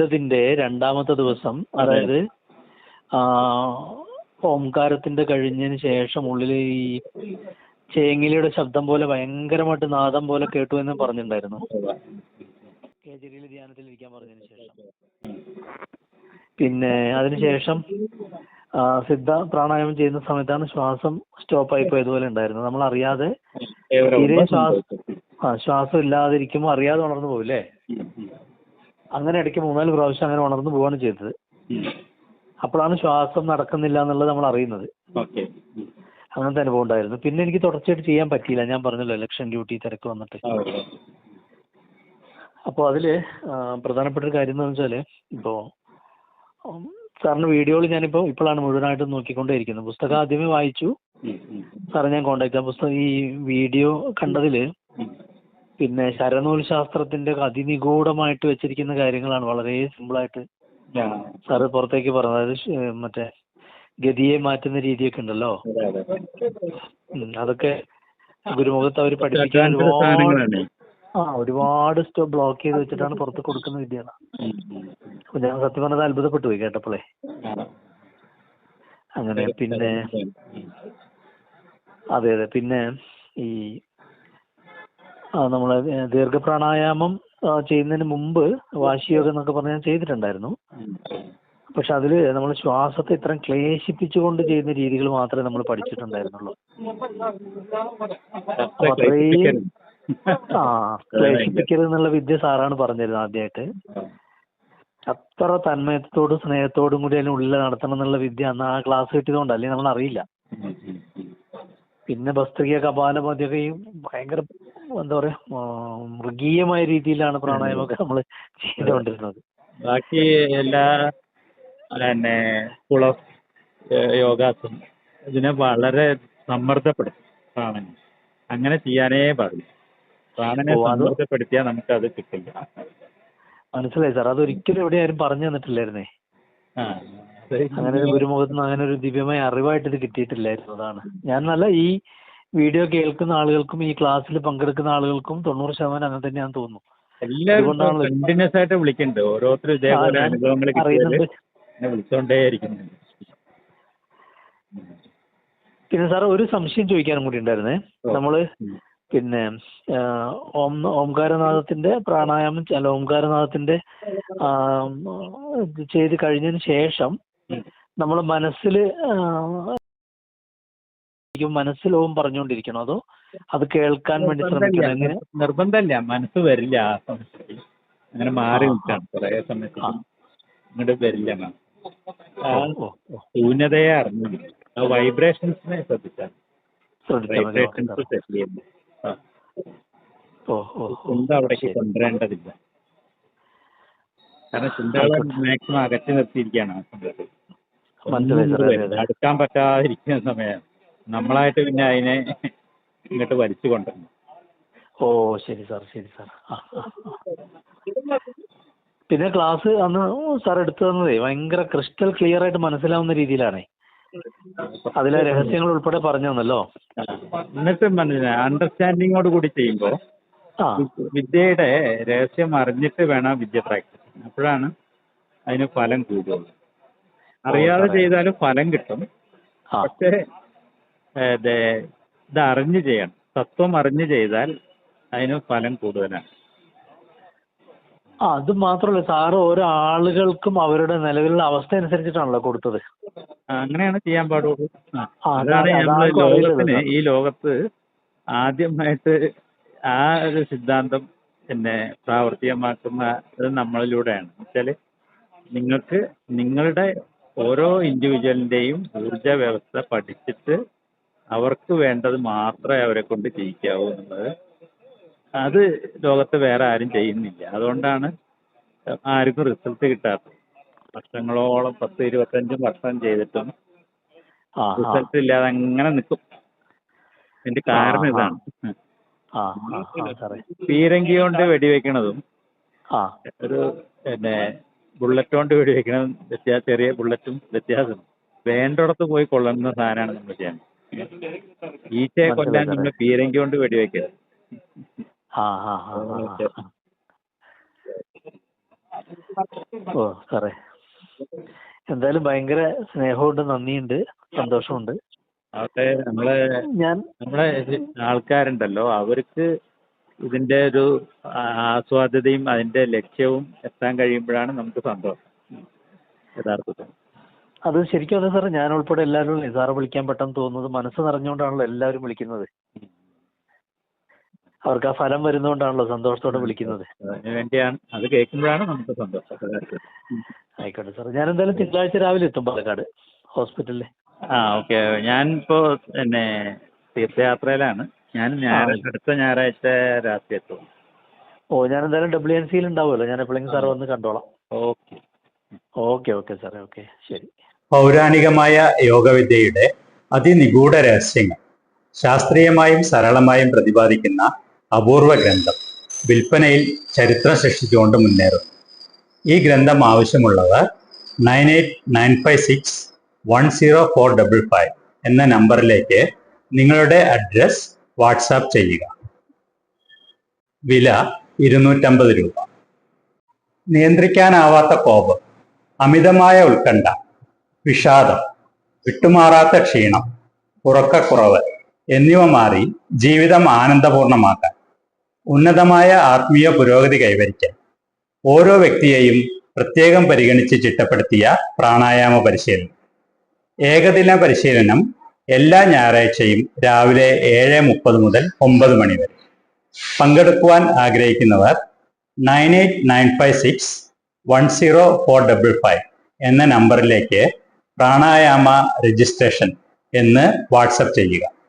ചെയ്തതിന്റെ രണ്ടാമത്തെ ദിവസം അതായത് ആ, ഓംകാരത്തിന്റെ കഴിഞ്ഞതിന് ശേഷം ഉള്ളിൽ ഈ ചേങ്ങിലിയുടെ ശബ്ദം പോലെ ഭയങ്കരമായിട്ട് നാദം പോലെ കേട്ടു എന്ന് പറഞ്ഞിട്ടുണ്ടായിരുന്നു. കേജരിയിൽ ധ്യാനത്തിൽ ഇരിക്കാൻ പറഞ്ഞതിന് ശേഷം. പിന്നെ അതിനുശേഷം സിദ്ധ പ്രാണായാമം ചെയ്യുന്ന സമയത്താണ് ശ്വാസം സ്റ്റോപ്പ് ആയി പോയതുപോലെ ഉണ്ടായിരുന്നു നമ്മൾ അറിയാതെ തീരെ ശ്വാസം ആ ശ്വാസം ഇല്ലാതിരിക്കുമ്പോൾ അറിയാതെ ഉണർന്നു പോകില്ലേ അങ്ങനെ ഇടയ്ക്ക് മൂന്നാൽ പ്രാവശ്യം അങ്ങനെ ഉണർന്നു പോവാണ് ചെയ്തത്. അപ്പോഴാണ് ശ്വാസം നടക്കുന്നില്ല എന്നുള്ളത് നമ്മൾ അറിയുന്നത്. അങ്ങനത്തെ അനുഭവം ഉണ്ടായിരുന്നു. പിന്നെ എനിക്ക് തുടർച്ചയായിട്ട് ചെയ്യാൻ പറ്റിയില്ല. ഞാൻ പറഞ്ഞല്ലോ ഇലക്ഷൻ ഡ്യൂട്ടി തിരക്ക് വന്നിട്ട്. അപ്പോൾ അതിൽ പ്രധാനപ്പെട്ട ഒരു കാര്യം എന്ന് വെച്ചാൽ ഇപ്പോൾ സാറിന് വീഡിയോകൾ ഞാനിപ്പോൾ ഇപ്പോഴാണ് മുഴുവനായിട്ടും നോക്കിക്കൊണ്ടേയിരിക്കുന്നത്. പുസ്തകം ആദ്യമേ വായിച്ചു. സാറെ ഞാൻ കോണ്ടാക്ട് ചെയ്യാം. പുസ്തകം ഈ വീഡിയോ കണ്ടതിൽ പിന്നെ ശരനൂൽ ശാസ്ത്രത്തിന്റെ അതിനിഗൂഢമായിട്ട് വെച്ചിരിക്കുന്ന കാര്യങ്ങളാണ് വളരെ സിമ്പിളായിട്ട് സാറ് പുറത്തേക്ക് പറഞ്ഞത്. അതായത് മറ്റേ ഗതിയെ മാറ്റുന്ന രീതിയൊക്കെ ഉണ്ടല്ലോ? അതൊക്കെ ഗുരുമുഖത്ത് അവർ പഠിപ്പിക്കാൻ ആ ഒരുപാട് സ്റ്റോ ബ്ലോക്ക് ചെയ്ത് വെച്ചിട്ടാണ് പുറത്ത് കൊടുക്കുന്ന വിദ്യയാണ് അപ്പൊ ഞാൻ സത്യം പറഞ്ഞത് അത്ഭുതപ്പെട്ടു പോയി കേട്ടപ്പോളെ. അങ്ങനെ പിന്നെ അതെ അതെ. പിന്നെ ഈ ആ നമ്മളെ ദീർഘപ്രാണായാമം പ്രാണായാമം ചെയ്യുന്നതിന് മുമ്പ് വാശിയോഗം എന്നൊക്കെ പറഞ്ഞ് ഞാൻ ചെയ്തിട്ടുണ്ടായിരുന്നു. പക്ഷെ അതിൽ നമ്മൾ ശ്വാസത്തെ ഇത്രയും ക്ലേശിപ്പിച്ചുകൊണ്ട് ചെയ്യുന്ന രീതികൾ മാത്രമേ നമ്മൾ പഠിച്ചിട്ടുണ്ടായിരുന്നുള്ളൂ. അത്രയും ആ ക്ലേശിപ്പിക്കരുത് എന്നുള്ള വിദ്യ സാറാണ് പറഞ്ഞിരുന്നത് ആദ്യമായിട്ട് അത്ര തന്മയത്തോടും സ്നേഹത്തോടും കൂടി അതിന് ഉള്ളിൽ നടത്തണം എന്നുള്ള വിദ്യ അന്ന് ആ ക്ലാസ് കിട്ടിയതുകൊണ്ട് അല്ലെങ്കിൽ നമ്മൾ അറിയില്ല പിന്നെ ഭസ്ത്രിക കപാലപതിയൊക്കെ ഈ ഭയങ്കര എന്താ പറയാ മൃഗീയമായ രീതിയിലാണ് പ്രാണായാമമൊക്കെ നമ്മൾ ചെയ്തുകൊണ്ടിരുന്നത്. ബാക്കി എല്ലാ പിന്നെ സ്കൂൾ ഓഫ് യോഗാസും ഇതിനെ വളരെ സമ്മർദ്ദപ്പെടും പ്രാണനെ. അങ്ങനെ ചെയ്യാനേ പാടില്ല. പ്രാണനെ ഓ, അത് സമ്മർദ്ദപ്പെടുത്തിയാൽ കിട്ടില്ല. മനസ്സിലായി സാർ. അതൊരിക്കലും എവിടെ ആരും പറഞ്ഞു തന്നിട്ടില്ലായിരുന്നേ. അത് അങ്ങനെ ഒരു ഗുരുമുഖത്ത് നിന്ന് അങ്ങനെ ഒരു ദിവ്യമായ അറിവായിട്ട് ഇത് കിട്ടിയിട്ടില്ലായിരുന്നു. അതാണ്. ഞാൻ നല്ല ഈ വീഡിയോ കേൾക്കുന്ന ആളുകൾക്കും ഈ ക്ലാസ്സിൽ പങ്കെടുക്കുന്ന ആളുകൾക്കും തൊണ്ണൂറ് ശതമാനം അങ്ങനെ തന്നെയാണെന്ന് തോന്നുന്നു. എല്ലാവരും കണ്ടിന്യൂസ് ആയിട്ട് വിളിക്കുന്നുണ്ട് ഓരോരുത്തരും ഇതേപോലെ അനുഭവങ്ങൾ പിന്നെ സാർ ഒരു സംശയം ചോദിക്കാനും കൂടി ഉണ്ടായിരുന്നേ. നമ്മൾ പിന്നെ ഓം ഓംകാരനാഥത്തിന്റെ പ്രാണായാമം അല്ല ഓംകാരനാഥത്തിന്റെ ചെയ്ത് കഴിഞ്ഞതിന് ശേഷം നമ്മളെ നമ്മൾ മനസ്സിൽ മനസ്സിൽ ഓം പറഞ്ഞുകൊണ്ടിരിക്കണോ അതോ അത് കേൾക്കാൻ വേണ്ടി ശ്രമിക്കണം? എങ്ങനെ? നിർബന്ധമില്ല. മനസ്സ് വരില്ല ആ സമയത്ത്. അങ്ങനെ മാറി നിൽക്കണം കുറെ സമയത്ത്. അങ്ങോട്ട് ഇങ്ങോട്ട് വരില്ല ഓ. ശൂന്യതയെ അറിഞ്ഞു. ആ വൈബ്രേഷൻസിനെ ശ്രദ്ധിച്ചാൽ വൈബ്രേഷൻസ് ചെയ്യുന്നു ചിന്ത അവിടേക്ക് കൊണ്ടുവരേണ്ടതില്ല. കാരണം ചിന്തകളെ മാക്സിമം അകറ്റി നിർത്തിയിരിക്കുകയാണ് അടുക്കാൻ പറ്റാതിരിക്കുന്ന സമയം നമ്മളായിട്ട് പിന്നെ അതിനെ ഇങ്ങോട്ട് വലിച്ചു കൊണ്ടുവന്നു. ഓ ശരി സാർ ശരി സാർ. ആ. പിന്നെ ക്ലാസ് അന്ന് സാർ എടുത്തു തന്നതേ. ഭയങ്കര ക്രിസ്റ്റൽ ക്ലിയർ ആയിട്ട് മനസ്സിലാവുന്ന രീതിയിലാണേ. അതിലെ രഹസ്യങ്ങൾ ഉൾപ്പെടെ പറഞ്ഞു തന്നല്ലോ. എന്നിട്ട് മനസ്സിലായി. അണ്ടർസ്റ്റാൻഡിങ്ങോട് കൂടി ചെയ്യുമ്പോൾ ആ. വിദ്യയുടെ രഹസ്യം അറിഞ്ഞിട്ട് വേണം വിദ്യ പ്രാക്ടീസ് അപ്പോഴാണ് അതിന് ഫലം കൂടുള്ളൂ അറിയാതെ. ചെയ്താലും ഫലം കിട്ടും. പക്ഷേ ഇത് അറിഞ്ഞ് ചെയ്യണം. തത്വം അറിഞ്ഞ് ചെയ്താൽ അതിന് ഫലം കൂടുതലാണ്. ആ അത് മാത്രമല്ല സാറ് ഓരോ ആളുകൾക്കും അവരുടെ നിലവിലുള്ള അവസ്ഥ അനുസരിച്ചിട്ടാണല്ലോ കൊടുത്തത്. അങ്ങനെയാണ് ചെയ്യാൻ പാടുള്ളൂ അതാണ് ലോകത്തിന് ഈ ലോകത്ത് ആദ്യമായിട്ട് ആ ഒരു സിദ്ധാന്തം പിന്നെ പ്രാവർത്തികമാക്കുന്ന ഇത് നമ്മളിലൂടെയാണ്. വെച്ചാൽ നിങ്ങൾക്ക് നിങ്ങളുടെ ഓരോ ഇൻഡിവിജ്വലിന്റെയും ഊർജ വ്യവസ്ഥ പഠിച്ചിട്ട് അവർക്ക് വേണ്ടത് മാത്രമേ അവരെ കൊണ്ട് ചെയ്യിക്കാവൂ എന്നുള്ളത്. അത് ലോകത്ത് വേറെ ആരും ചെയ്യുന്നില്ല. അതുകൊണ്ടാണ് ആർക്കും റിസൾട്ട് കിട്ടാത്തത്. വർഷങ്ങളോളം പത്ത് ഇരുപത്തഞ്ചും വർഷം ചെയ്തിട്ടും റിസൾട്ട് ഇല്ലാതെ അങ്ങനെ നിൽക്കും ഇതിന്റെ കാരണം. ഇതാണ്. പീരങ്കി കൊണ്ട് വെടിവെക്കണതും ആ. ഒരു പിന്നെ ബുള്ളറ്റ് കൊണ്ട് വെടിവെക്കണതും വ്യത്യാസം ചെറിയ ബുള്ളറ്റും വ്യത്യാസം. വേണ്ടിടത്ത് പോയി കൊള്ളുന്ന സാധനമാണ് നമ്മൾ ചെയ്യുന്നത്. ഈച്ചയെ കൊല്ലാൻ നമ്മൾ പീരങ്കി കൊണ്ട് വെടിവെക്കരുത്. ഓ സാറേ. എന്തായാലും ഭയങ്കര സ്നേഹമുണ്ട് നന്ദിയുണ്ട് സന്തോഷമുണ്ട്. അവിടെ നമ്മളെ ഞാൻ നമ്മളെ ആൾക്കാരുണ്ടല്ലോ അവർക്ക് ഇതിന്റെ ഒരു ആസ്വാദ്യതയും അതിന്റെ ലക്ഷ്യവും എത്താൻ കഴിയുമ്പോഴാണ് നമുക്ക് സന്തോഷം. യഥാർത്ഥത്തിൽ. അത് ശരിക്കും അതെ സാറേ. ഞാൻ ഉൾപ്പെടെ എല്ലാവരും സാറ് വിളിക്കാൻ പെട്ടെന്ന് തോന്നുന്നത് മനസ്സ് നിറഞ്ഞുകൊണ്ടാണല്ലോ എല്ലാവരും വിളിക്കുന്നത്. അവർക്ക് ആ ഫലം വരുന്നതുകൊണ്ടാണല്ലോ സന്തോഷത്തോടെ വിളിക്കുന്നത്. വേണ്ടിയാണ്. അത് കേൾക്കുമ്പോഴാണ് നമുക്ക് സന്തോഷം. ആയിക്കോട്ടെ സാർ ഞാൻ എന്തായാലും തിങ്കളാഴ്ച രാവിലെ എത്തും പാലക്കാട് ഹോസ്പിറ്റലിൽ ആ ഓക്കെ. ഞാൻ ഇപ്പോ പിന്നെ തീർത്ഥയാത്രയിലാണ്. ഞാൻ ഞായറാഴ്ച അടുത്ത ഞായറാഴ്ച രാത്രി എത്തും. ഓ ഞാൻ എന്തായാലും ഡബ്ല്യു എൻ സിയിൽ ഉണ്ടാവുമല്ലോ ഞാൻ എപ്പോഴെങ്കിലും സാർ വന്ന് കണ്ടോളാം. ഓക്കെ. ഓക്കെ ഓക്കെ സാറേ. ഓക്കെ. ശരി. പൗരാണികമായ യോഗവിദ്യയുടെ അതിനിഗൂഢ രഹസ്യങ്ങൾ ശാസ്ത്രീയമായും സരളമായും പ്രതിപാദിക്കുന്ന അപൂർവ ഗ്രന്ഥം വിൽപ്പനയിൽ ചരിത്രം സൃഷ്ടിച്ചുകൊണ്ട് മുന്നേറുന്നു. ഈ ഗ്രന്ഥം ആവശ്യമുള്ളവർ nine eight nine five six one zero four double five എന്ന നമ്പറിലേക്ക് നിങ്ങളുടെ അഡ്രസ് വാട്സാപ്പ് ചെയ്യുക. വില ഇരുന്നൂറ്റമ്പത് രൂപ. നിയന്ത്രിക്കാനാവാത്ത കോപം അമിതമായ ഉത്കണ്ഠ വിഷാദം വിട്ടുമാറാത്ത ക്ഷീണം ഉറക്കക്കുറവ് എന്നിവ മാറി ജീവിതം ആനന്ദപൂർണമാക്കാൻ ഉന്നതമായ ആത്മീയ പുരോഗതി കൈവരിക്കാൻ ഓരോ വ്യക്തിയെയും പ്രത്യേകം പരിഗണിച്ച് ചിട്ടപ്പെടുത്തിയ പ്രാണായാമ പരിശീലനം. ഏകദിന പരിശീലനം എല്ലാ ഞായറാഴ്ചയും രാവിലെ ഏഴ് മുപ്പത് മുതൽ ഒമ്പത് മണി വരെ. പങ്കെടുക്കുവാൻ ആഗ്രഹിക്കുന്നവർ nine eight nine five six one zero four double five എന്ന നമ്പറിലേക്ക് പ്രാണായാമ രജിസ്ട്രേഷൻ എന്ന് വാട്സപ്പ് ചെയ്യുക.